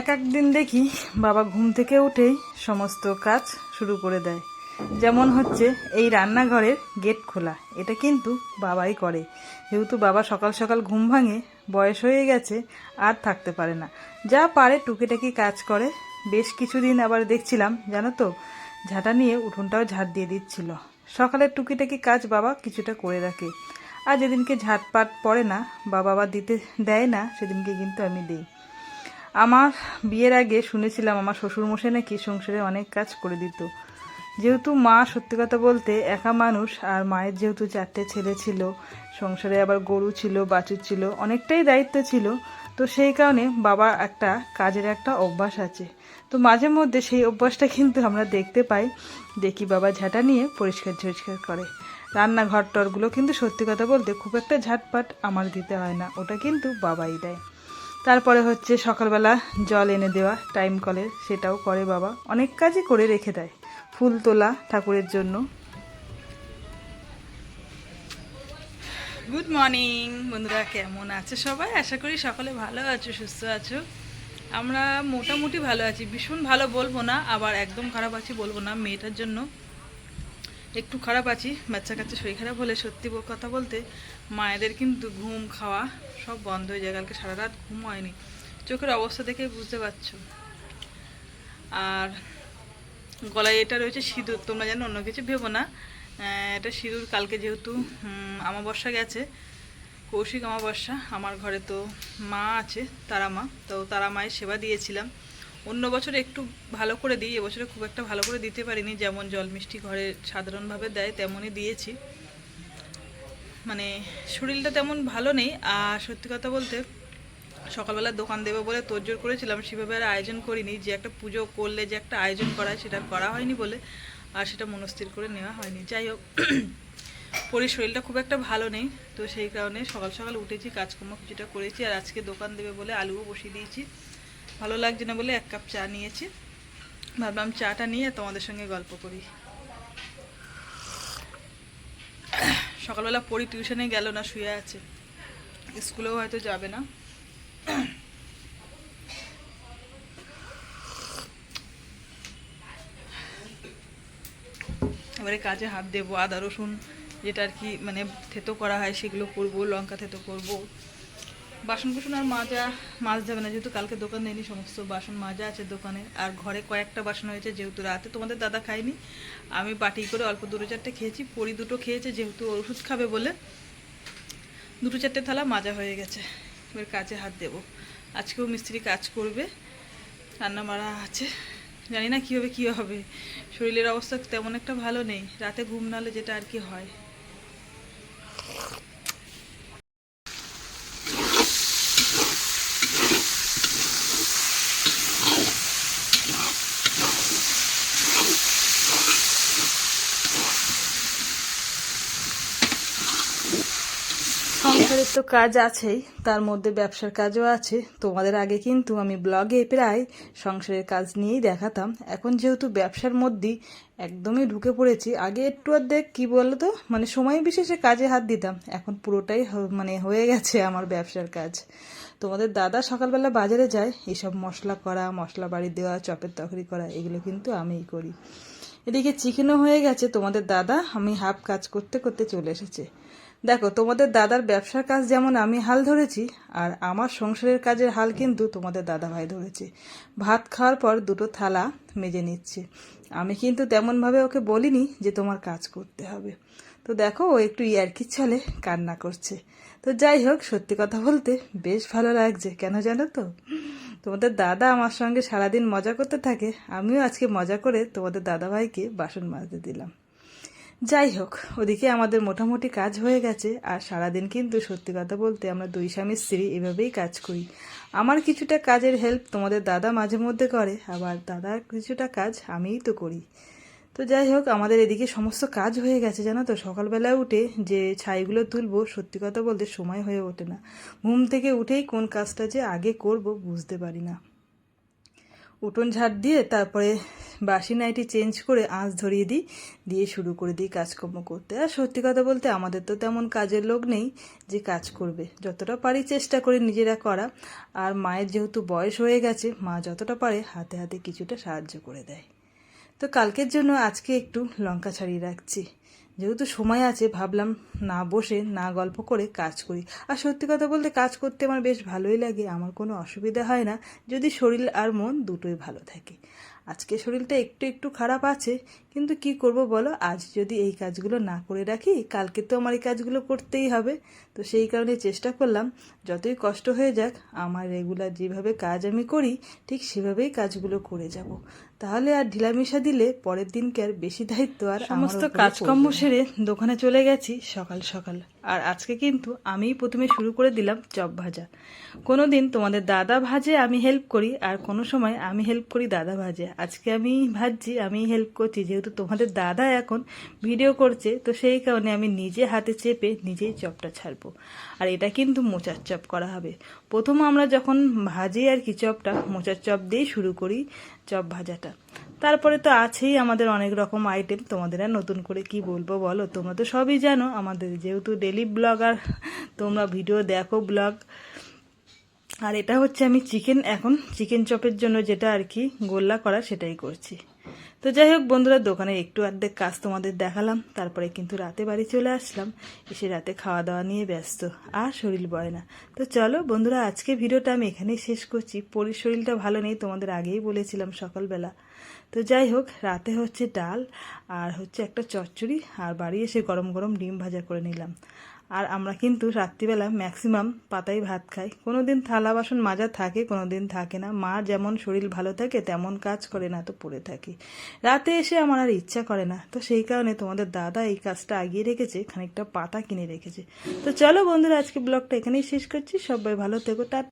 এক এক দিন দেখি বাবা ঘুম থেকে উঠেই সমস্ত কাজ শুরু করে দেয়। যেমন হচ্ছে এই রান্নাঘরের গেট খোলা, এটা কিন্তু বাবাই করে। যেহেতু বাবা সকাল সকাল ঘুম ভাঙে, বয়স হয়ে গেছে, আর থাকতে পারে না। যা পারে টুকিটাকি কাজ করে। বেশ কিছুদিন আবার দেখছিলাম, জানো তো, ঝাঁটা নিয়ে উঠোনটাও ঝাড় দিয়ে দিচ্ছিল। সকালের টুকিটাকি কাজ বাবা কিছুটা করে রাখে। আর যেদিনকে ঝাঁটপাট পড়ে না বা বাবা দিতে দেয় না, সেদিনকে কিন্তু আমি দিই। আমার বিয়ের আগে শুনেছিলাম আমার শ্বশুরমশাই নাকি সংসারে অনেক কাজ করে দিত। যেহেতু মা সত্যি কথা বলতে একা মানুষ, আর মায়ের যেহেতু চারটে ছেলে ছিল, সংসারে আবার গরু ছিল, বাছুর ছিল, অনেকটাই দায়িত্ব ছিল, তো সেই কারণে বাবার একটা কাজের একটা অভ্যাস আছে। তো মাঝে মধ্যে সেই অভ্যাসটা কিন্তু আমরা দেখতে পাই, দেখি বাবা ঝাঁটা নিয়ে পরিষ্কার ঝরিষ্কার করে। রান্নাঘর টরগুলো কিন্তু সত্যি কথা বলতে খুব একটা ঝাটপাট আমার দিতে হয় না, ওটা কিন্তু বাবাই দেয়। তারপরে হচ্ছে সকালবেলা জল এনে দেওয়া টাইম কলের সেটাও করে বাবা। অনেক কাজই করে রেখে দেয়, ফুল তোলা ঠাকুরের জন্য। গুড মর্নিং বন্ধুরা, কেমন আছে সবাই? আশা করি সকলে ভালো আছো, সুস্থ আছো। আমরা মোটামুটি ভালো আছি, ভীষণ ভালো বলব না, আবার একদম খারাপ আছি বলব না, মেয়েটার জন্য। একটু খারাপ আছি, বাচ্চা কাচ্চা শরীর খারাপ হলে সত্যি কথা বলতে মায়েদের কিন্তু ঘুম, খাওয়া সব বন্ধ হয়ে যায়। কালকে সারা রাত ঘুম হয়নি। চোখের অবস্থা দেখে বুঝতে পারছ। আর গলায় এটা রয়েছে সিঁদুর, তোমরা জানো, অন্য কিছু ভেবো না। এটা সিঁদুর কালকে যেহেতু আমাবস্যা গেছে, কৌশিক আমাবস্যা আমার ঘরে তো মা আছে, তারা মা। তো তারা মায়ের সেবা দিয়েছিলাম। অন্য বছর একটু ভালো করে দিই, এবছরে খুব একটা ভালো করে দিতে পারিনি, যেমন জল মিষ্টি ঘরে সাধারণভাবে দেয় তেমনই দিয়েছি। মানে শরীরটা তেমন ভালো নেই, আর সত্যি কথা বলতে সকালবেলা দোকান দেবো বলে তোড়জোড় করেছিলাম, সেভাবে আর আয়োজন করিনি, যে একটা পুজো করলে যে একটা আয়োজন করা সেটা করা হয়নি বলে, আর সেটা মনস্থির করে নেওয়া হয়নি। যাই হোক, পরি শরীরটা খুব একটা ভালো নেই, তো সেই কারণে সকাল সকাল উঠেছি, কাজকর্ম কিছুটা করেছি, আর আজকে দোকান দেবে বলে আলুও বসিয়ে দিয়েছি। ভালো লাগছে না বলে এক কাপ চা নিয়েছি। ভাবলাম চাটা নিয়ে তোমাদের সঙ্গে গল্প করি। সকালবেলা পড়ি টিউশনে গেল না, শুয়ে আছে। স্কুলেও হয়তো যাবে না। এবারে কাজে হাত দেবো, আদা রসুন যেটা আর কি মানে থেতো করা হয় সেগুলো করব, লঙ্কা থেতো করব। বাসন কুসন আর মাজা, মাছ যাবে না, যেহেতু কালকে দোকান দেয়নি, সমস্ত বাসন মাজা আছে দোকানে। আর ঘরে কয়েকটা বাসন হয়েছে, যেহেতু রাতে তোমাদের দাদা খায়নি, আমি বাটি করে অল্প দুটো চারটে খেয়েছি, পরি দুটো খেয়েছে, যেহেতু ওষুধ খাবে বলে। দুটো চারটে থালা মাজা হয়ে গেছে, এবার কাজে হাত দেবো। আজকেও মিস্ত্রি কাজ করবে রান্না মারা আছে, জানি না কীভাবে কী হবে, শরীরের অবস্থা তেমন একটা ভালো নেই, রাতে ঘুম নালে যেটা আর কি হয়। সংসারের তো কাজ আছেই, তার মধ্যে ব্যবসার কাজও আছে। তোমাদের আগে কিন্তু আমি ব্লগে প্রায় সংসারের কাজ নিয়েই দেখাতাম। এখন যেহেতু ব্যবসার মধ্যেই একদমই ঢুকে পড়েছি, আগে একটু অর্ধেক, কী বলতো? মানে সময় বিশেষে কাজে হাত দিতাম। এখন পুরোটাই মানে হয়ে গেছে আমার ব্যবসার কাজ। তোমাদের দাদা সকালবেলা বাজারে যায় এইসব মশলা করা, মশলা বাড়ি দেওয়া, চপের তরকারি করা, এগুলো কিন্তু আমিই করি। এদিকে চিকেনও হয়ে গেছে, তোমাদের দাদা, আমি হাফ কাজ করতে করতে চলে এসেছে। দেখো, তোমাদের দাদার ব্যবসার কাজ যেমন আমি হাল ধরেছি, আর আমার সংসারের কাজের হাল কিন্তু তোমাদের দাদা ভাই ধরেছে। ভাত খাওয়ার পর দুটো থালা মেজে নিচ্ছে। আমি কিন্তু তেমনভাবে ওকে বলিনি যে তোমার কাজ করতে হবে। তো দেখো, ও একটু ইয়ার্কির ছলে কান্না করছে। তো যাই হোক, সত্যি কথা বলতে বেশ ভালো লাগছে। কেন জানো তো? তোমাদের দাদা আমার সঙ্গে সারাদিন মজা করতে থাকে। আমিও আজকে মজা করে তোমাদের দাদা ভাইকে বাসন মাজতে দিলাম। যাই হোক, ওদিকে আমাদের মোটামুটি কাজ হয়ে গেছে, আর সারাদিন কিন্তু সত্যি কথা বলতে আমরা দুই স্বামী স্ত্রী এভাবেই কাজ করি। আমার কিছুটা কাজের হেল্প তোমাদের দাদা মাঝে মধ্যে করে, আবার দাদার কিছুটা কাজ আমিই তো করি। তো যাই হোক, আমাদের এদিকে সমস্ত কাজ হয়ে গেছে, জানো তো? সকালবেলায় উঠে যে ছাইগুলো তুলবো, সত্যি কথা বলতে সময় হয়ে ওঠে না। ঘুম থেকে উঠেই কোন কাজটা যে আগে করব বুঝতে পারি না। উঠোন ঝাড় দিয়ে তারপরে বাসি নাইটি চেঞ্জ করে আঁচ ধরিয়ে দিই, দিয়ে শুরু করে দিই কাজকর্ম করতে। আর সত্যি কথা বলতে আমাদের তো তেমন কাজের লোক নেই যে কাজ করবে। যতটা পারি চেষ্টা করি নিজেরা করা। আর মায়ের যেহেতু বয়স হয়ে গেছে, মা যতটা পারে হাতে হাতে কিছুটা সাহায্য করে দেয়। তো কালকের জন্য আজকে একটু লঙ্কা ছাড়িয়ে রাখছি। যেহেতু সময় আছে, ভাবলাম না বসে না গল্প করে কাজ করি। আর সত্যি কথা বলতে কাজ করতে আমার বেশ ভালোই লাগে। আমার কোনো অসুবিধা হয় না। যদি শরীর আর মন দুটোই ভালো থাকে। আজকে শরীরটা একটু একটু খারাপ আছে, কিন্তু কি করব বলো? আজ যদি এই কাজগুলো না করে রাখি, কালকে তো আমার এই কাজগুলো করতেই হবে। তো সেই কারণে চেষ্টা করলাম যতই কষ্ট হয়ে যাক আমার রেগুলার যেভাবে কাজ আমি করি ঠিক সেভাবেই কাজগুলো করে যাব। তাহলে আর ঢিলামিশা দিলে পরের দিনকে আর বেশি দায়িত্ব আর সমস্ত কাজকর্ম সেরে দোকানে চলে গেছি সকাল সকাল। আর আজকে কিন্তু আমিই প্রথমে শুরু করে দিলাম চপ ভাজা। কোনো দিন তোমাদের দাদা ভাজে আমি হেল্প করি আর কোনো সময় আমি হেল্প করি দাদা ভাজে। আজকে আমি ভাজছি আমি হেল্প করছি যেহেতু তোমাদের দাদা এখন ভিডিও করছে তো সেই কারণে আমি নিজে হাতে চেপে নিজেই চপটা ছাড়বো। আর এটা কিন্তু মোচার চপ করা হবে। প্রথম আমরা যখন ভাজি আর কি চপটা, মোচার চপ দিয়েই শুরু করি চপ ভাজাটা। তারপরে তো আছেই আমাদের অনেক রকম আইটেম তোমাদের আর নতুন করে কি বলব বলো? তোমরা তো সবই জানো। আমাদের যেহেতু ডেলি ব্লগার তোমরা ভিডিও দেখো ব্লগ আর এটা হচ্ছে আমি চিকেন এখন চিকেন চপের জন্য যেটা আর কি গোল্লা করা সেটাই করছি। তো যাই হোক, বন্ধুরা দোকানে একটু অর্ধেক কাজ তোমাদের দেখালাম, তারপরে কিন্তু রাতে বাড়ি চলে আসলাম, এসে রাতে খাওয়া দাওয়া নিয়ে ব্যস্ত, আর শরীর বয় না। তো চলো, বন্ধুরা, আজকে ভিডিওটা আমি এখানেই শেষ করছি। পরির শরীরটা ভালো নেই, তোমাদের আগেই বলেছিলাম সকালবেলা। তো যাই হোক, রাতে হচ্ছে ডাল, আর হচ্ছে একটা চচ্চড়ি, আর বাড়ি এসে গরম গরম ডিম ভাজা করে নিলাম। আর আমরা কিন্তু রাত্রিবেলা ম্যাক্সিমাম পাতাই ভাত খাই। কোনো দিন থালা বাসন মাজা থাকে কোনো দিন থাকে না। মা যেমন শরীর ভালো থাকে, তেমন কাজ করে না তো পড়ে থাকি। রাতে এসে আমার আর ইচ্ছা করে না। তো সেই কারণে তোমাদের দাদা এই কাজটা আগিয়ে রেখেছে, খানিকটা পাতা কিনে রেখেছে। তো চলো বন্ধুরা, আজকে ব্লগটা এখানেই শেষ করছি। সবাই ভালো থেকো টা